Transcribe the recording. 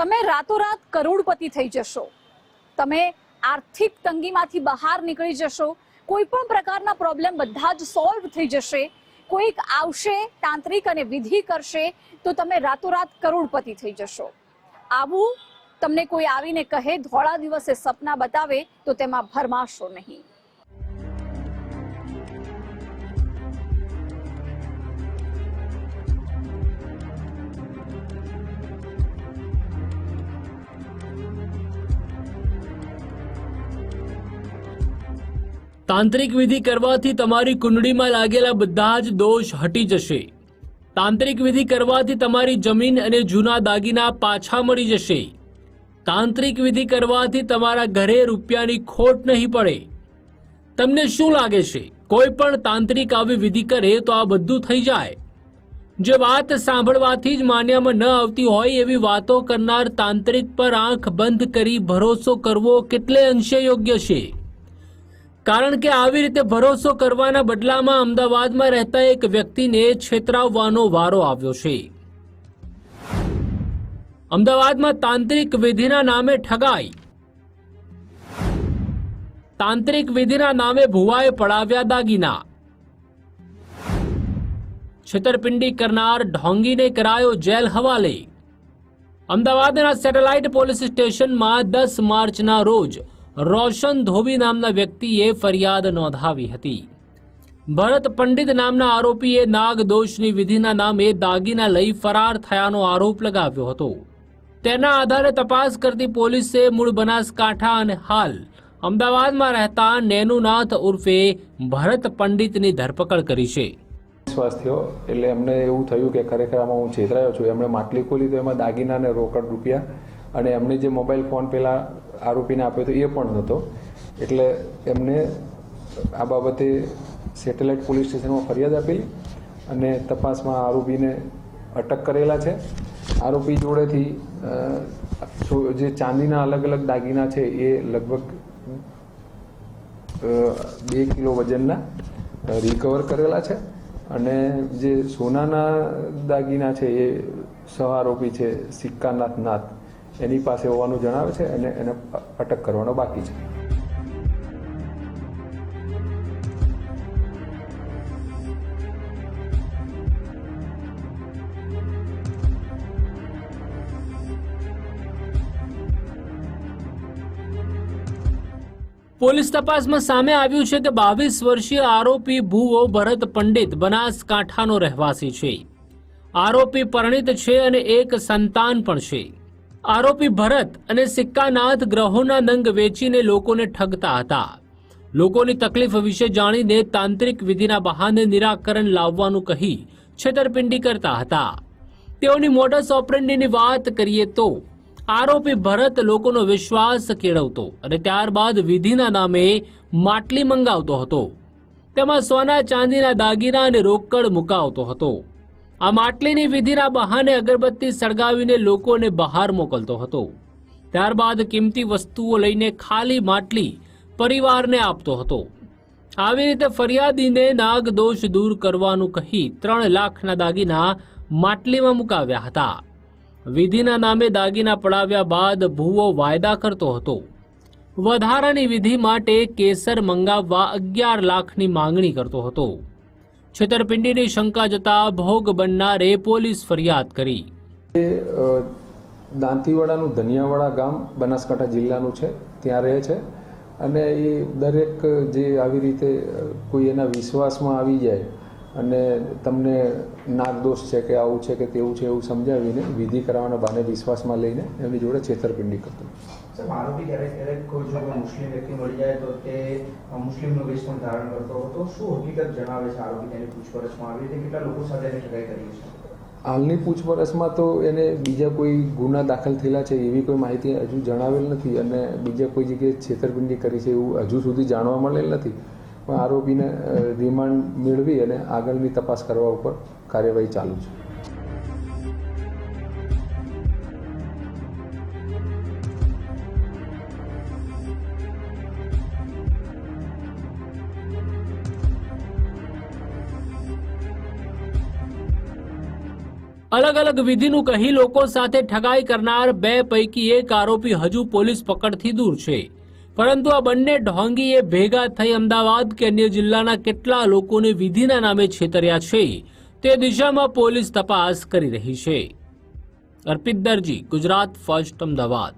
તમે રાતોરાત કરોડપતિ થઈ જશો. તમે આર્થિક તંગીમાંથી બહાર નીકળી જશો. કોઈ પણ પ્રકારના પ્રોબ્લેમ બધા જ સોલ્વ થઈ જશે. કોઈક આવશે, તાંત્રિક અને વિધિ કરશે, તો તમે રાતોરાત કરોડપતિ થઈ જશો. આવું તમને કોઈ આવીને કહે, ધોળા દિવસે સપના બતાવે, તો તેમાં ભરમાશો નહીં. તાંત્રિક વિધિ કરવાથી તમારી કુંડળીમાં લાગેલા બધા જ દોષ હટી જશે. તાંત્રિક વિધિ કરવાથી તમારી જમીન અને જૂના દાગીના પાછા મળી જશે. તાંત્રિક વિધિ કરવાથી તમારા ઘરે રૂપિયાની ખોટ નહીં પડે. તમને શું લાગે છે? કોઈ પણ તાંત્રિક આવી વિધિ કરે તો આ બધું થઈ જાય. જે વાત સાંભળવાથી જ માન્યામાં ન આવતી હોય એવી વાતો કરનાર તાંત્રિક પર આંખ બંધ કરી ભરોસો કરવો કેટલે અંશે યોગ્ય છે? કારણ કે આવી રીતે ભરોસો કરવાના બદલામાં અમદાવાદમાં રહેતા એક વ્યક્તિને છેતરાવવાનો વારો આવ્યો છે. અમદાવાદમાં તાંત્રિક વિધિના નામે ઠગાઈ. તાંત્રિક વિધિના નામે ભુવાએ પડાવ્યા દાગીના. છેતરપિંડી કરનાર ઢોંગીને કરાયો જેલ હવાલે. અમદાવાદના સેટેલાઇટ પોલીસ સ્ટેશનમાં દસ માર્ચના રોજ રોશન ધોબી નામના વ્યક્તિએ ફરિયાદ નોંધાવી હતી. ભરત પંડિત નામના આરોપીએ નાગ દોષની વિધિના નામે દાગીના લઈ ફરાર થયાનો આરોપ લગાવ્યો હતો. તેના આધારે તપાસ કરતી પોલીસે મૂળ બનાસકાંઠા અને હાલ અમદાવાદમાં રહેતા નેનુનાથ ઉર્ફે ભરત પંડિતની ધરપકડ કરી છે. વિશ્વાસ એટલે એમને એવું થયું કે ખરેખર આમાં હું છેતરાયો છું. એમણે માટલી ખોલી તો એમાં દાગીના અને રોકડ રૂપિયા અને એમને જે મોબાઈલ ફોન પેલા આરોપીને આપ્યો હતો એ પણ નહોતો. એટલે એમને આ બાબતે સેટેલાઇટ પોલીસ સ્ટેશનમાં ફરિયાદ આપેલી અને તપાસમાં આરોપીને અટક કરેલા છે. આરોપી જોડેથી જે ચાંદીના અલગ અલગ દાગીના છે એ લગભગ બે કિલો વજનના રિકવર કરેલા છે. અને જે સોનાના દાગીના છે એ સહ આરોપી છે સિક્કાનાથ નાથ. એની પાસે હોવાનું જણાવે છે અને એને અટક કરવાનો બાકી છે. પોલીસ તપાસમાં સામે આવ્યું છે કે બાવીસ વર્ષીય આરોપી ભૂવો ભરત પંડિત બનાસકાંઠાનો રહેવાસી છે. આરોપી પરિણીત છે અને એક સંતાન પણ છે. આરોપી ભરત અને સિક્કાનાથ ગ્રહોના નંગ વેચીને લોકોને ઠગતા હતા. લોકોની તકલીફ વિશે જાણીને તાંત્રિક વિધિના બહાને નિરાકરણ લાવવાનું કહી છેતરપિંડી કરતા હતા. તેઓની મોડસ ઓપરેન્ડીની વાત કરીએ તો, આરોપી ભરત લોકોનો વિશ્વાસ કેળવતો અને ત્યારબાદ વિધિના નામે માટલી મંગાવતો હતો. તેમાં સોના, ચાંદીના દાગીના અને રોકડ મુકાવતો હતો. આ માટલીની વિધિના બહાને અગરબત્તી સળગાવીને લોકોને બહાર મોકલતો હતો. ત્યારબાદ કિંમતી વસ્તુઓ લઈને ખાલી માટલી પરિવારને આપતો હતો. આવી રીતે ફરિયાદીને નાગદોષ દૂર કરવાનું કહી ત્રણ લાખના દાગીના માટલીમાં મુકાવ્યા હતા. વિધિના નામે દાગીના પડાવ્યા બાદ ભૂવો વાયદા કરતો હતો. વધારાની વિધિ માટે કેસર મંગાવવા અગિયાર લાખની માંગણી કરતો હતો. છેતરપિંડીની શંકા જતા ભોગ બનનારે પોલીસ ફરિયાદ કરી. દાંતીવાડાનું ધનિયાવાડા ગામ, બનાસકાંઠા જિલ્લાનું છે, ત્યાં રહે છે. અને એ દરેક જે આવી રીતે કોઈ એના વિશ્વાસમાં આવી જાય અને તમને નાગદોષ છે કે આવું છે કે તેવું છે એવું સમજાવીને વિધિ કરાવવાના બાને વિશ્વાસમાં લઈને એમની જોડે છેતરપિંડી કરતો. હાલની પૂછપરછમાં તો એને બીજા કોઈ ગુના દાખલ થયેલા છે એવી કોઈ માહિતી હજુ જણાવેલ નથી અને બીજા કોઈ જગ્યાએ છેતરપિંડી કરી છે એવું હજુ સુધી જાણવા મળેલ નથી. પણ આરોપીને રિમાન્ડ મેળવી અને આગળની તપાસ કરવા ઉપર કાર્યવાહી ચાલુ છે. અલગ અલગ વિધિનું કહી લોકો સાથે ઠગાઈ કરનાર બે પૈકી એક આરોપી હજુ પોલીસ પકડથી દૂર છે. પરંતુ આ બંને ઢોંગીએ ભેગા થઈ અમદાવાદ કે અન્ય જિલ્લાના કેટલા લોકોને વિધિના નામે છેતર્યા છે, તે દિશામાં પોલીસ તપાસ કરી રહી છે. અર્પિત દરજી, ગુજરાત ફર્સ્ટ અમદાવાદ.